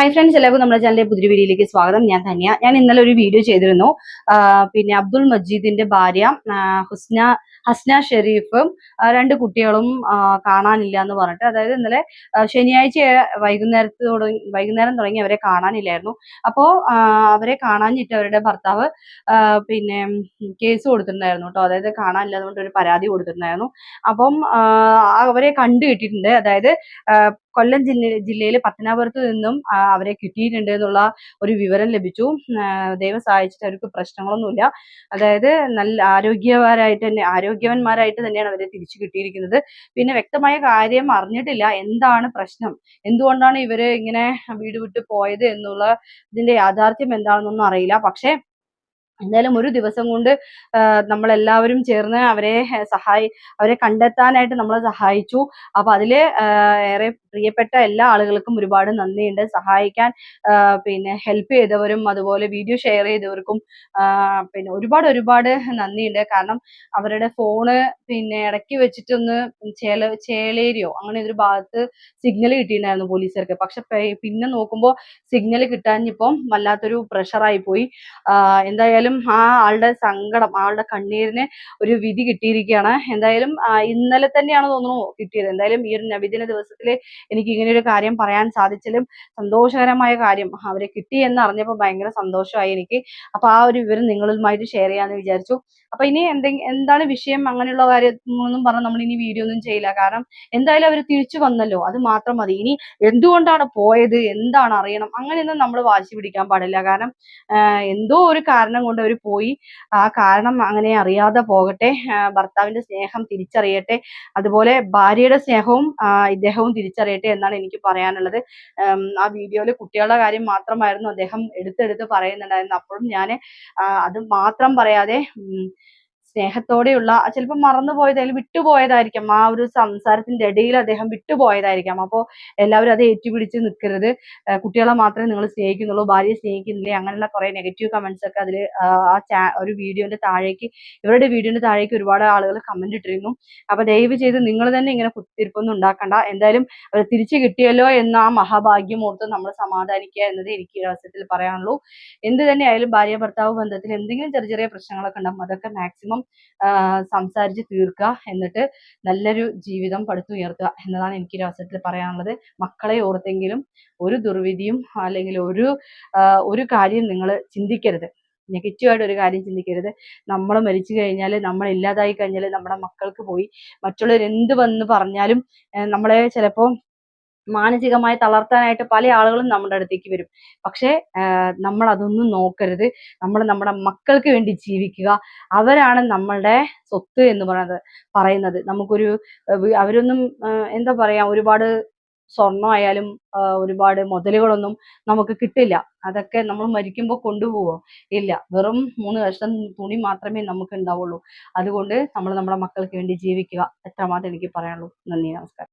Hi friends എല്ലാവർക്കും നമ്മുടെ ചാനലിലെ പുതിയ വീഡിയോയിലേക്ക് സ്വാഗതം. ഞാൻ ധന്യ ഞാൻ ഇന്നലെ ഒരു വീഡിയോ ചെയ്തിരുന്നു. പിന്നെ അബ്ദുൾ മജീദിന്റെ ഭാര്യ ഹുസ്ന ഹസ്ന ഷെരീഫും രണ്ട് കുട്ടികളും കാണാനില്ല എന്ന് പറഞ്ഞിട്ട് അതായത് ഇന്നലെ ശനിയാഴ്ച വൈകുന്നേരത്തോട് വൈകുന്നേരം തുടങ്ങി അവരെ കാണാനില്ലായിരുന്നു. അപ്പോൾ അവരെ കാണാഞ്ഞിട്ട് അവരുടെ ഭർത്താവ് പിന്നെ കേസ് കൊടുത്തിട്ടുണ്ടായിരുന്നു കേട്ടോ. അതായത് കാണാനില്ല എന്ന് പറഞ്ഞിട്ട് ഒരു പരാതി കൊടുത്തിട്ടുണ്ടായിരുന്നു. അപ്പം അവരെ കണ്ടു കിട്ടിയിട്ടുണ്ട്. അതായത് കൊല്ലം ജില്ല ജില്ലയിൽ പത്തനാപുരത്ത് നിന്നും അവരെ കിട്ടിയിട്ടുണ്ട് എന്നുള്ള ഒരു വിവരം ലഭിച്ചു. ദൈവം സഹായിച്ചിട്ട് അവർക്ക് പ്രശ്നങ്ങളൊന്നുമില്ല. അതായത് നല്ല ആരോഗ്യവാരായിട്ട് തന്നെ ആരോഗ്യവന്മാരായിട്ട് തന്നെയാണ് അവരെ തിരിച്ചു കിട്ടിയിരിക്കുന്നത്. പിന്നെ വ്യക്തമായ കാര്യം അറിഞ്ഞിട്ടില്ല എന്താണ് പ്രശ്നം? എന്തുകൊണ്ടാണ് ഇവർ ഇങ്ങനെ വീട് വിട്ട് പോയത് എന്നുള്ള ഇതിന്റെ യാഥാർത്ഥ്യം എന്താണെന്നൊന്നും അറിയില്ല. പക്ഷേ എന്തായാലും ഒരു ദിവസം കൊണ്ട് നമ്മളെല്ലാവരും ചേർന്ന് അവരെ സഹായി അവരെ കണ്ടെത്താനായിട്ട് നമ്മളെ സഹായിച്ചു. അപ്പൊ അതിൽ ഏറെ പ്രിയപ്പെട്ട എല്ലാ ആളുകൾക്കും ഒരുപാട് നന്ദിയുണ്ട്. സഹായിക്കാൻ പിന്നെ ഹെൽപ്പ് ചെയ്തവരും അതുപോലെ വീഡിയോ ഷെയർ ചെയ്തവർക്കും പിന്നെ ഒരുപാട് ഒരുപാട് നന്ദിയുണ്ട്. കാരണം അവരുടെ ഫോണ് പിന്നെ ഇടയ്ക്ക് വെച്ചിട്ടൊന്ന് ചേല ചേളേരിയോ അങ്ങനെ ഒരു ഭാഗത്ത് സിഗ്നൽ കിട്ടിയിട്ടുണ്ടായിരുന്നു പോലീസുകാർക്ക്. പക്ഷെ പിന്നെ നോക്കുമ്പോൾ സിഗ്നൽ കിട്ടാഞ്ഞിപ്പം വല്ലാത്തൊരു പ്രഷറായി പോയി. എന്തായാലും ആ ആളുടെ സങ്കടം ആളുടെ കണ്ണീരിന് ഒരു വിധി കിട്ടിയിരിക്കുകയാണ്. എന്തായാലും ഇന്നലെ തന്നെയാണ് തോന്നുന്നു കിട്ടിയത്. എന്തായാലും ഈ ഒരു നബിദിന ദിവസത്തിൽ എനിക്ക് ഇങ്ങനെ ഒരു കാര്യം പറയാൻ സാധിച്ചതിലും സന്തോഷകരമായ കാര്യം അവരെ കിട്ടി എന്ന് അറിഞ്ഞപ്പോൾ ഭയങ്കര സന്തോഷമായി എനിക്ക്. അപ്പൊ ആ ഒരു വിവരം നിങ്ങളുമായിട്ട് ഷെയർ ചെയ്യാന്ന് വിചാരിച്ചു. അപ്പൊ ഇനി എന്തെങ്കിലും എന്താണ് വിഷയം? അങ്ങനെയുള്ള കാര്യം ഒന്നും പറഞ്ഞ് നമ്മൾ ഇനി വീഡിയോ ഒന്നും ചെയ്യില്ല. കാരണം എന്തായാലും അവർ തിരിച്ചു വന്നല്ലോ. അത് മാത്രം മതി. ഇനി എന്തുകൊണ്ടാണ് പോയത്? എന്താണ് അറിയണം? അങ്ങനെയൊന്നും നമ്മൾ വാശി പിടിക്കാൻ പാടില്ല. കാരണം എന്തോ ഒരു കാരണം കൊണ്ട് അവർ പോയി. ആ കാരണം അങ്ങനെ അറിയാതെ പോകട്ടെ. ഭർത്താവിന്റെ സ്നേഹം തിരിച്ചറിയട്ടെ. അതുപോലെ ഭാര്യയുടെ സ്നേഹവും ഇദ്ദേഹവും തിരിച്ചറിയട്ടെ. എന്നാണ് എനിക്ക് പറയാനുള്ളത്. ആ വീഡിയോയിൽ കുട്ടികളുടെ കാര്യം മാത്രമായിരുന്നു അദ്ദേഹം എടുത്തെടുത്ത് പറയുന്നുണ്ടായിരുന്നു അപ്പോഴും ഞാൻ അത് മാത്രം പറയാതെ സ്നേഹത്തോടെയുള്ള ചിലപ്പോൾ മറന്നുപോയതായാലും വിട്ടുപോയതായിരിക്കാം. ആ ഒരു സംസാരത്തിന്റെ ഇടയിൽ അദ്ദേഹം വിട്ടുപോയതായിരിക്കാം. അപ്പോൾ എല്ലാവരും അത് ഏറ്റുപിടിച്ച് നിൽക്കരുത്. കുട്ടികളെ മാത്രമേ നിങ്ങൾ സ്നേഹിക്കുന്നുള്ളൂ ഭാര്യയെ സ്നേഹിക്കുന്നില്ലേ അങ്ങനെയുള്ള കുറെ നെഗറ്റീവ് കമന്റ്സ് ഒക്കെ അതിൽ ആ ചാ ഒരു വീഡിയോന്റെ താഴേക്ക് ഇവരുടെ വീഡിയോന്റെ താഴേക്ക് ഒരുപാട് ആളുകൾ കമന്റ് ഇട്ടിരുന്നു. അപ്പൊ ദയവ് ചെയ്ത് നിങ്ങൾ തന്നെ ഇങ്ങനെ കുത്തിരിപ്പൊന്നും ഉണ്ടാക്കണ്ട. എന്തായാലും അവർ തിരിച്ചു കിട്ടിയല്ലോ എന്ന ആ മഹാഭാഗ്യം ഓർത്ത് നമ്മൾ സമാധാനിക്കുക എന്നത് എനിക്ക് ഈ അവസരത്തിൽ പറയാനുള്ളൂ. എന്ത് തന്നെയായാലും ഭാര്യ ഭർത്താവ് ബന്ധത്തിൽ എന്തെങ്കിലും ചെറിയ ചെറിയ പ്രശ്നങ്ങളൊക്കെ ഉണ്ടാകും അതൊക്കെ മാക്സിമം സംസാരിച്ച് തീർക്കുക എന്നിട്ട് നല്ലൊരു ജീവിതം പടുത്തുയർത്തുക എന്നതാണ് എനിക്ക് ഈ അവസരത്തിൽ പറയാനുള്ളത്. മക്കളെ ഓർത്തെങ്കിലും ഒരു ദുർവിധിയും അല്ലെങ്കിൽ ഒരു ഒരു കാര്യം നിങ്ങൾ ചിന്തിക്കരുത്. നെഗറ്റീവായിട്ട് ഒരു കാര്യം ചിന്തിക്കരുത്. നമ്മൾ മരിച്ചു കഴിഞ്ഞാൽ നമ്മൾ ഇല്ലാതായി കഴിഞ്ഞാൽ നമ്മുടെ മക്കൾക്ക് പോയി മറ്റുള്ളവർ എന്ത് വന്ന് പറഞ്ഞാലും നമ്മളെ ചിലപ്പോൾ മാനസികമായി തളർത്താനായിട്ട് പല ആളുകളും നമ്മുടെ അടുത്തേക്ക് വരും. പക്ഷേ നമ്മൾ അതൊന്നും നോക്കരുത്. നമ്മൾ നമ്മുടെ മക്കൾക്ക് വേണ്ടി ജീവിക്കുക. അവരാണ് നമ്മളുടെ സ്വത്ത് എന്ന് പറയുന്നത് പറയുന്നത്. നമുക്കൊരു അവരൊന്നും എന്താ പറയാ ഒരുപാട് സ്വർണമായാലും ആഹ് ഒരുപാട് മുതലുകളൊന്നും നമുക്ക് കിട്ടില്ല. അതൊക്കെ നമ്മൾ മരിക്കുമ്പോൾ കൊണ്ടുപോവോ? ഇല്ല. വെറും മൂന്ന് വർഷം തുണി മാത്രമേ നമുക്ക് ഉണ്ടാവുള്ളൂ അതുകൊണ്ട് നമ്മൾ നമ്മുടെ മക്കൾക്ക് വേണ്ടി ജീവിക്കുക. എത്രമാത്രം എനിക്ക് പറയാനുള്ളൂ. നന്ദി നമസ്കാരം.